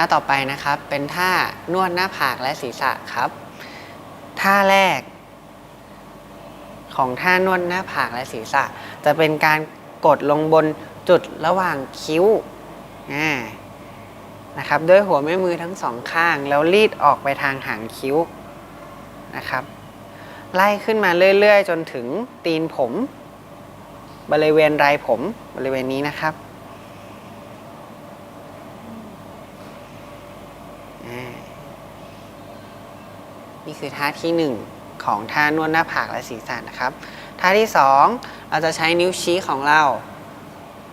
ท่าต่อไปนะครับ เป็นท่านวดหน้าผากและศีรษะครับ ท่าแรก ของท่านวดหน้าผากและศีรษะ จะเป็นการกดลงบนจุดระหว่างคิ้วนะครับด้วยหัวแม่มือทั้งสองข้าง แล้วรีดออกไปทางหางคิ้วนะครับ ไล่ขึ้นมาเรื่อยๆ จนถึงตีนผม บริเวณไรผมบริเวณนี้นะครับ นี่คือท่าที่หนึ่งของท่านวดหน้าผากและศีรษะนะครับ ท่าที่สองเราจะใช้นิ้วชี้ของเรา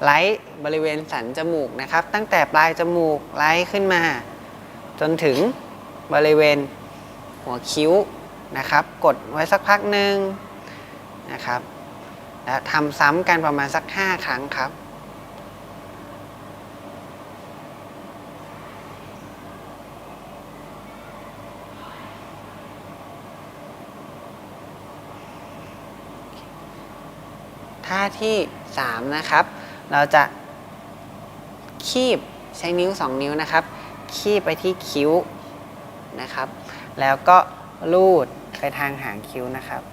ไล่บริเวณสันจมูกนะครับ ตั้งแต่ปลายจมูกไล่ขึ้นมา จนถึงบริเวณหัวคิ้วนะครับ กดไว้สักพักหนึ่งนะครับ แล้วทำซ้ำกันประมาณสัก 5 ครั้งครับ ท่าที่ 3 นะครับ เราจะคีบใช้นิ้ว 2 นิ้วนะครับ คีบไปที่คิ้วนะครับ แล้วก็ลูดไปทางหางคิ้วนะครับ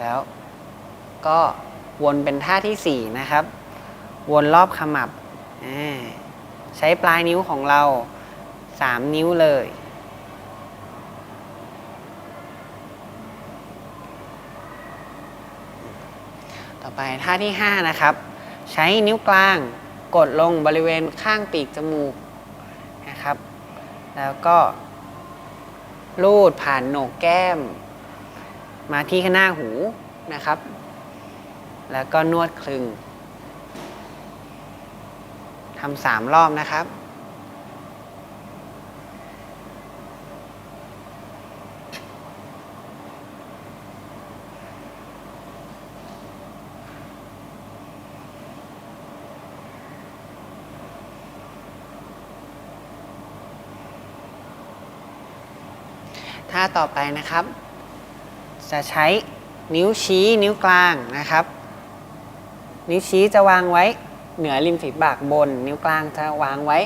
แล้วก็ วนเป็นท่าที่ 4 นะครับ วนรอบขมับ ใช้ปลายนิ้วของเรา 3 นิ้วเลย ต่อไปท่าที่ 5 นะครับ ใช้นิ้วกลางกดลงบริเวณข้างปีกจมูกนะครับ แล้วก็ลูดผ่านโหนกแก้ม มาที่ข้างหน้าหูนะครับ แล้วก็นวดคลึงทำสามรอบนะครับท่าต่อไปนะครับ จะใช้นิ้วชี้นิ้วกลางนะครับ นิ้วชี้จะวางไว้เหนือริมฝีปากบน นิ้วกลางจะวางไว้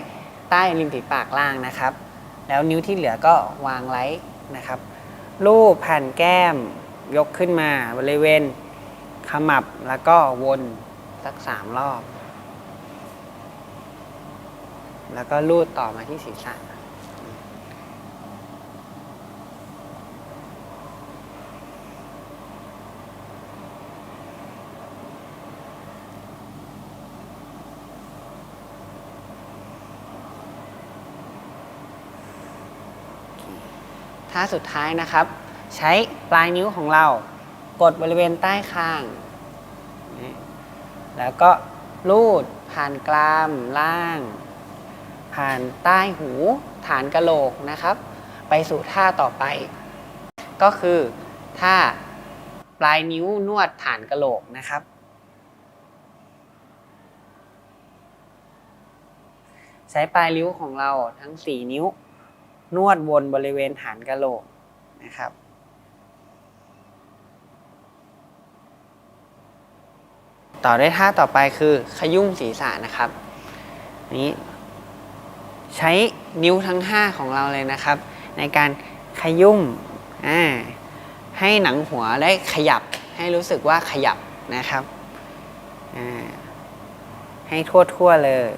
ใต้ริมฝีปากล่างนะครับ แล้วนิ้วที่เหลือก็วางไว้นะครับลูบผ่านแก้มยกขึ้นมาบริเวณขมับแล้วก็วนสักสามรอบ แล้วก็ลูดต่อมาที่ศีรษะ ท่าสุดท้ายนะครับ ใช้ปลายนิ้วของเรา กดบริเวณใต้คาง แล้วก็ลูดผ่านกรามล่าง ผ่านใต้หู ฐานกะโหลกนะครับ ไปสู่ท่าต่อไป ก็คือท่าปลายนิ้วนวดฐานกะโหลกนะครับ ใช้ปลายนิ้วของเราทั้ง 4 นิ้ว นวดวนบริเวณฐานกะโหลกนะครับ ต่อด้วยท่าต่อไปคือขยุ่มศีรษะนะครับ นี้ ใช้นิ้วทั้ง 5 ของเราเลยนะครับ ในการขยุ่มให้หนังหัวได้ขยับ ให้รู้สึกว่าขยับนะครับให้ทั่วๆเลย